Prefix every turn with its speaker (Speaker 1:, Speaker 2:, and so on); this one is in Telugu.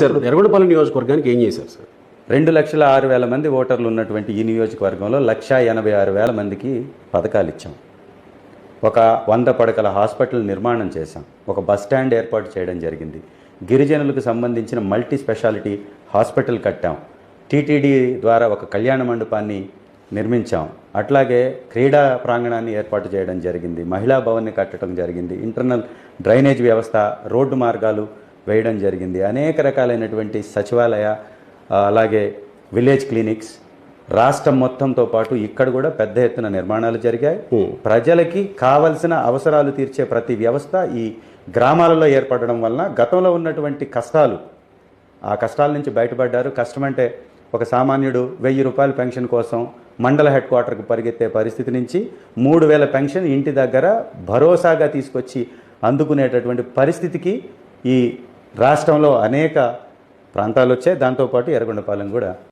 Speaker 1: సార్ ఎర్రగొండపాలెం నియోజకవర్గానికి ఏం చేశారు సార్?
Speaker 2: రెండు లక్షల ఆరు వేల మంది ఓటర్లు ఉన్నటువంటి ఈ నియోజకవర్గంలో లక్ష ఎనభై ఆరు వేల మందికి పథకాలు ఇచ్చాం. ఒక వంద పడకల హాస్పిటల్ నిర్మాణం చేశాం. ఒక బస్ స్టాండ్ ఏర్పాటు చేయడం జరిగింది. గిరిజనులకు సంబంధించిన మల్టీ స్పెషాలిటీ హాస్పిటల్ కట్టాం. టీటీడీ ద్వారా ఒక కళ్యాణ మండపాన్ని నిర్మించాం. అట్లాగే క్రీడా ప్రాంగణాన్ని ఏర్పాటు చేయడం జరిగింది. మహిళా భవన్ని కట్టడం జరిగింది. ఇంటర్నల్ డ్రైనేజ్ వ్యవస్థ రోడ్డు మార్గాలు వేయడం జరిగింది. అనేక రకాలైనటువంటి సచివాలయ అలాగే విలేజ్ క్లినిక్స్ రాష్ట్రం మొత్తంతో పాటు ఇక్కడ కూడా పెద్ద ఎత్తున నిర్మాణాలు జరిగాయి. ప్రజలకి కావలసిన అవసరాలు తీర్చే ప్రతి వ్యవస్థ ఈ గ్రామాలలో ఏర్పడడం వలన గతంలో ఉన్నటువంటి కష్టాలు ఆ కష్టాల నుంచి బయటపడ్డారు. కష్టం అంటే ఒక సామాన్యుడు వెయ్యి రూపాయల పెన్షన్ కోసం మండల హెడ్ క్వార్టర్కి పరిగెత్తే పరిస్థితి నుంచి మూడు వేల పెన్షన్ ఇంటి దగ్గర భరోసాగా తీసుకొచ్చి అందుకునేటటువంటి పరిస్థితికి ఈ రాష్ట్రంలో అనేక ప్రాంతాలు వచ్చాయి. దాంతోపాటు ఎర్రగొండపాలెం కూడా